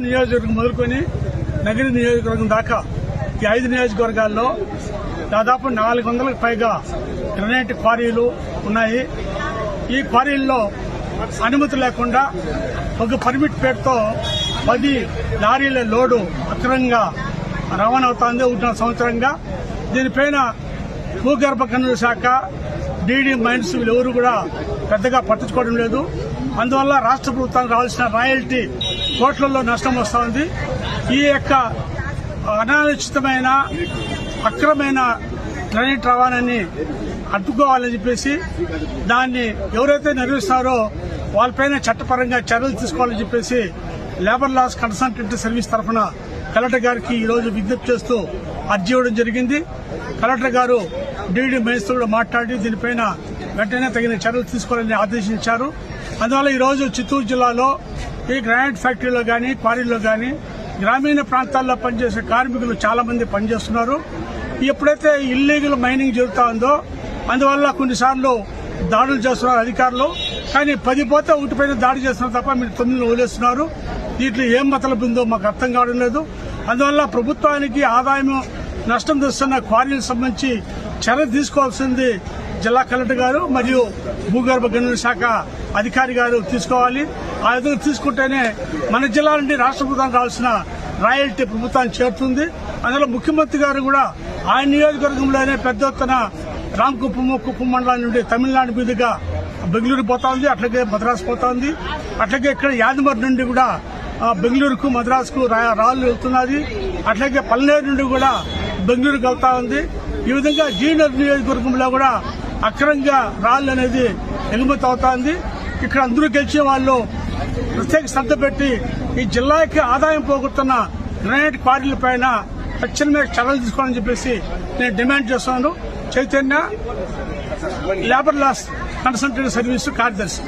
నియోజకవర్గం మొదలుకొని నగర నియోజకవర్గం దాకా ఈ ఐదు నియోజకవర్గాల్లో దాదాపు నాలుగు వందలకు పైగా గ్రనైట్ క్వారీలు ఉన్నాయి. ఈ క్వారీల్లో అనుమతి లేకుండా ఒక పర్మిట్ పేరుతో పది లారీల లోడు అక్రమంగా రవాణా అవుతోంది. ఉన్న సంవత్సరంగా దీనిపైన భూగర్భ గనుల శాఖ డీడీ మైన్స్ వీళ్ళు ఎవరు కూడా పెద్దగా పట్టించుకోవడం లేదు. అందువల్ల రాష్ట్ర ప్రభుత్వానికి రావాల్సిన రాయల్టీ కోట్లలో నష్టం వస్తోంది ఈ యొక్క అనాలోచితమైన అక్రమైన గ్రనైట్ రవాణాని అడ్డుకోవాలని చెప్పేసి దాన్ని ఎవరైతే నిర్వహిస్తారో వాళ్ళపైన చట్టపరంగా చర్యలు తీసుకోవాలని చెప్పేసి లేబర్ లాస్ కన్సల్టెంట్ సర్వీస్ తరఫున కలెక్టర్ గారికి ఈరోజు విజ్ఞప్తి చేస్తూ అర్జీ ఇవ్వడం జరిగింది. కలెక్టర్ గారు డీడీ మైన్స్తో మాట్లాడి దీనిపైన వెంటనే తగిన చర్యలు తీసుకోవాలని ఆదేశించారు. అందువల్ల ఈరోజు చిత్తూరు జిల్లాలో ఈ గ్రానైట్ ఫ్యాక్టరీలో కానీ క్వారీలో కానీ గ్రామీణ ప్రాంతాల్లో పనిచేసే కార్మికులు చాలా మంది పనిచేస్తున్నారు. ఎప్పుడైతే ఇల్లీగల్ మైనింగ్ జరుగుతూ ఉందో అందువల్ల కొన్నిసార్లు దాడులు చేస్తున్నారు అధికారులు. కానీ పది పోతే ఒకటిపైన దాడి చేస్తున్నారు తప్ప మీరు తొమ్మిది వదిలేస్తున్నారు. దీంట్లో ఏం మతలబు ఉందో మాకు అర్థం కావడం లేదు. అందువల్ల ప్రభుత్వానికి ఆదాయం నష్టం తెస్తున్న క్వారీలకు సంబంధించి చర్య తీసుకోవాల్సింది జిల్లా కలెక్టర్ గారు మరియు భూగర్భ గనుల శాఖ అధికారి గారు తీసుకోవాలి. ఆ విధంగా తీసుకుంటేనే మన జిల్లా నుండి రాష్ట్ర ప్రభుత్వానికి రావాల్సిన రాయల్టీ ప్రభుత్వాన్ని చేరుతుంది. అందులో ముఖ్యమంత్రి గారు కూడా ఆయన నియోజకవర్గంలోనే పెద్ద ఎత్తున రామకుప్పం కుప్పం మండలం నుండి తమిళనాడు మీదుగా బెంగళూరు పోతా ఉంది అట్లాగే మద్రాసు పోతా ఉంది. అట్లాగే ఇక్కడ యాదమర్ నుండి కూడా బెంగళూరుకు మద్రాసుకు రాళ్ళు వెళ్తున్నది. అట్లాగే పల్నేరు నుండి కూడా బెంగళూరుకు వెళ్తా ఉంది. ఈ విధంగా జీనర్ నియోజకవర్గంలో కూడా అక్రమంగా రాళ్ళు అనేది ఎగుమతి అవుతోంది. ఇక్కడ అందరూ గెలిచే వాళ్ళు ప్రత్యేక శ్రద్ధ పెట్టి ఈ జిల్లాకి ఆదాయం పోగొడుతున్న గ్రానైట్ క్వారీల పైన తక్షణమే చర్యలు తీసుకోవాలని చెప్పేసి నేను డిమాండ్ చేస్తున్నాను. Chaitanya labour laws consultant service కార్యదర్శి.